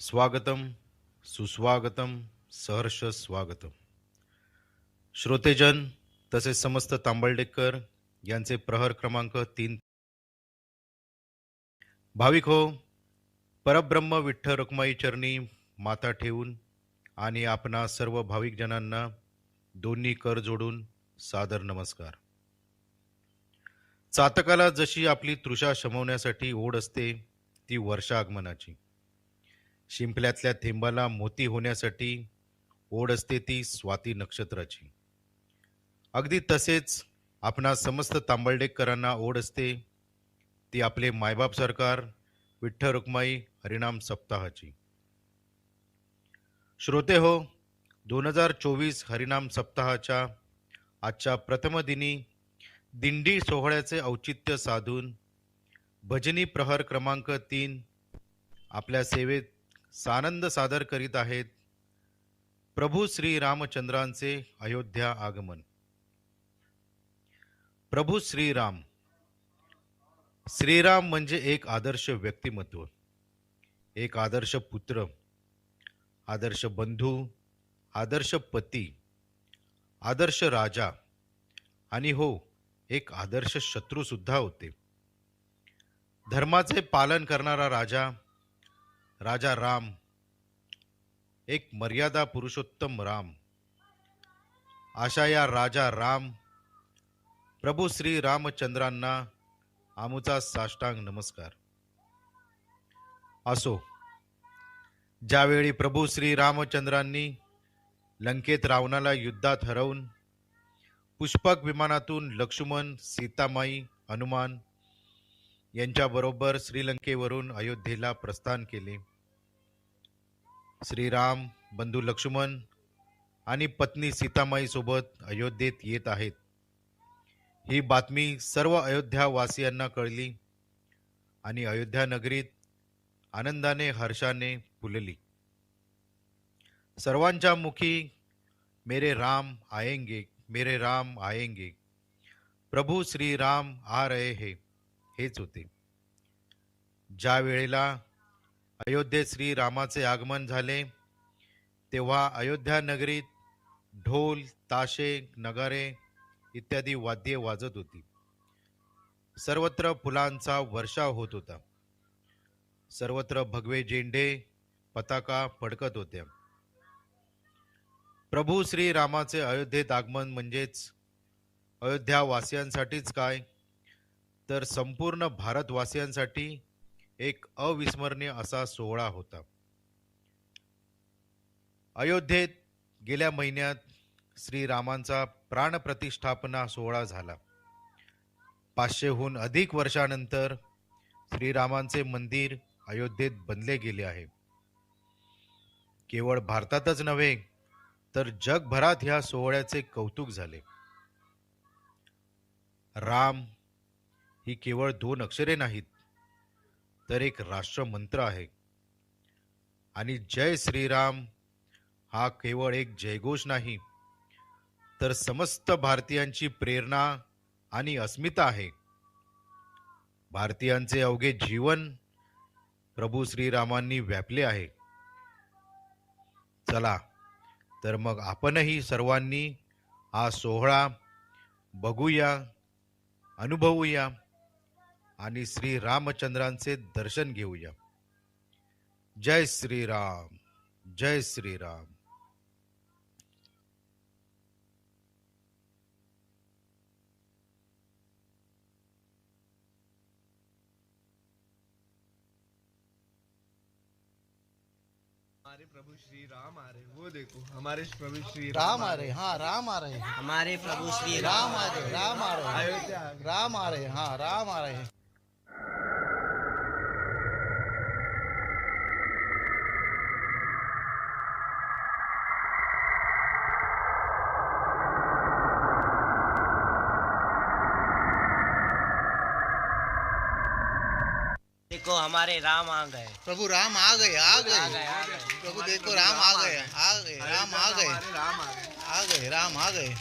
स्वागतम सुस्वागतम सहर्ष स्वागतम. श्रोतेजन तसेच समस्त तांबळडेकर यांचे प्रहर क्रमांक तीन. भाविक हो परब्रह्म विठ्ठल रुक्माई चरणी माता ठेवून आणि आपणा सर्व भाविकजनांना दोन्ही कर जोडून सादर नमस्कार. चातकाला जशी आपली तृषा शमवण्यासाठी ओढ असते ती वर्षा आगमनाची शिंपल्यातल्या थेंबाला मोती होण्यासाठी ओढ असते ती स्वाती नक्षत्राची. अगदी तसेच आपणा समस्त तांबळडेकरांना ओढ असते ती आपले मायबाप सरकार विठ्ठल रुक्माई हरिणाम सप्ताहाची. श्रोते हो दोन हजार चोवीस हरिनाम सप्ताहाच्या आजच्या प्रथम दिनी दिंडी सोहळ्याचे औचित्य साधून भजनी प्रहर क्रमांक तीन आपल्या सेवेत सानंद सादर करीत आहेत प्रभू श्री रामचंद्रांचे अयोध्या आगमन. प्रभू श्रीराम श्रीराम म्हणजे एक आदर्श व्यक्तिमत्व एक आदर्श पुत्र आदर्श बंधू आदर्श पती आदर्श राजा आणि हो एक आदर्श शत्रू सुद्धा होते. धर्माचे पालन करणारा राजा राजा राम एक मर्यादा पुरुषोत्तम राम. अशा या राजा राम प्रभू श्री रामचंद्रांना आमुचा साष्टांग नमस्कार. असो ज्यावेळी प्रभू श्री रामचंद्रांनी लंकेत रावणाला युद्धात हरवून पुष्पक विमानातून लक्ष्मण सीतामाई हनुमान यांच्याबरोबर श्रीलंकेवरून अयोध्येला प्रस्थान केले श्रीराम बंधू लक्ष्मण आणि पत्नी सीतामाई सोबत अयोध्येत येत आहेत. ही बातमी सर्व अयोध्यावासियांना कळली आणि अयोध्या नगरीत आनंदाने हर्षाने फुलली. सर्वांच्या मुखी मेरे राम आएंगे मेरे राम आएंगे. प्रभू श्री राम आ रहे हे हेच होते. ज्या वेळेला अयोध्येत श्री रामाचे आगमन झाले. तेव्हा अयोध्या नगरीत ढोल ताशे नगारे इत्यादी वाद्ये वाजत होती. सर्वत्र फुलांचा वर्षाव होत होता. सर्वत्र भगवे झेंडे पताका फडकत होत्या. प्रभू श्री रामाचे अयोध्येत आगमन म्हणजेच अयोध्या वासियांसाठीच काय? तर संपूर्ण भारतवासियांसाठी एक अविस्मरणीय असा सोहळा होता. अयोध्येत गेल्या महिन्यात श्रीरामांचा प्राणप्रतिष्ठापना सोहळा झाला. पाचशेहून अधिक वर्षानंतर श्रीरामांचे मंदिर अयोध्येत बनले गेले आहे. केवळ भारतातच नव्हे तर जगभरात ह्या सोहळ्याचे कौतुक झाले. राम ही केवळ दोन अक्षरे नाहीत तर एक राष्ट्रमंत्र आहे. आणि जय श्रीराम हा केवळ एक जयघोष नाही तर समस्त भारतीयांची प्रेरणा आणि अस्मिता आहे. भारतीयांचे अवघे जीवन प्रभू श्रीरामांनी व्यापले आहे. चला तर मग आपणही सर्वांनी हा सोहळा बघूया अनुभवूया. आणि श्री रामचंद्रांचे दर्शन घेऊया. जय श्रीराम जय श्रीराम. हमारे प्रभु श्री राम आ रहे वो देखो हमारे प्रभु श्री राम आ रहे हाँ। राम आ रहे हैं। हमारे प्रभु श्री राम आ रहे राम आ रहे हैं। अयोध्या। राम आ रहे हाँ राम आ रहे हमारे राम आ गए। प्रभु राम आ गए आ आ गए गए आ गए। प्रभु देखो राम आ गए आ गए राम आ गए। हमारे राम आ गए। आ गए राम आ गए।